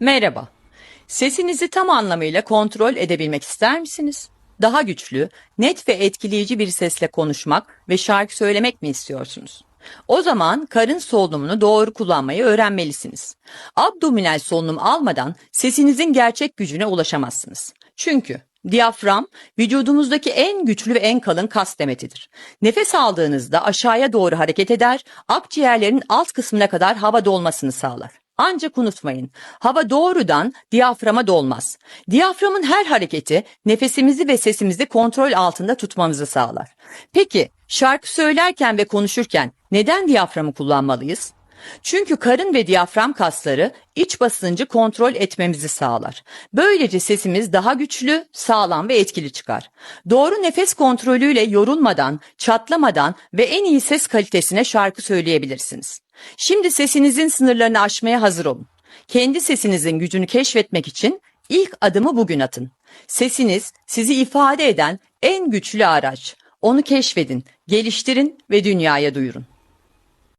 Merhaba. Sesinizi tam anlamıyla kontrol edebilmek ister misiniz? Daha güçlü, net ve etkileyici bir sesle konuşmak ve şarkı söylemek mi istiyorsunuz? O zaman karın solunumunu doğru kullanmayı öğrenmelisiniz. Abdominal solunum almadan sesinizin gerçek gücüne ulaşamazsınız. Çünkü diyafram vücudumuzdaki en güçlü ve en kalın kas demetidir. Nefes aldığınızda aşağıya doğru hareket eder, akciğerlerin alt kısmına kadar hava dolmasını sağlar. Ancak unutmayın, hava doğrudan diyaframa dolmaz. Diyaframın her hareketi nefesimizi ve sesimizi kontrol altında tutmamızı sağlar. Peki şarkı söylerken ve konuşurken neden diyaframı kullanmalıyız? Çünkü karın ve diyafram kasları iç basıncı kontrol etmemizi sağlar. Böylece sesimiz daha güçlü, sağlam ve etkili çıkar. Doğru nefes kontrolüyle yorulmadan, çatlamadan ve en iyi ses kalitesine şarkı söyleyebilirsiniz. Şimdi sesinizin sınırlarını aşmaya hazır olun. Kendi sesinizin gücünü keşfetmek için ilk adımı bugün atın. Sesiniz sizi ifade eden en güçlü araç. Onu keşfedin, geliştirin ve dünyaya duyurun.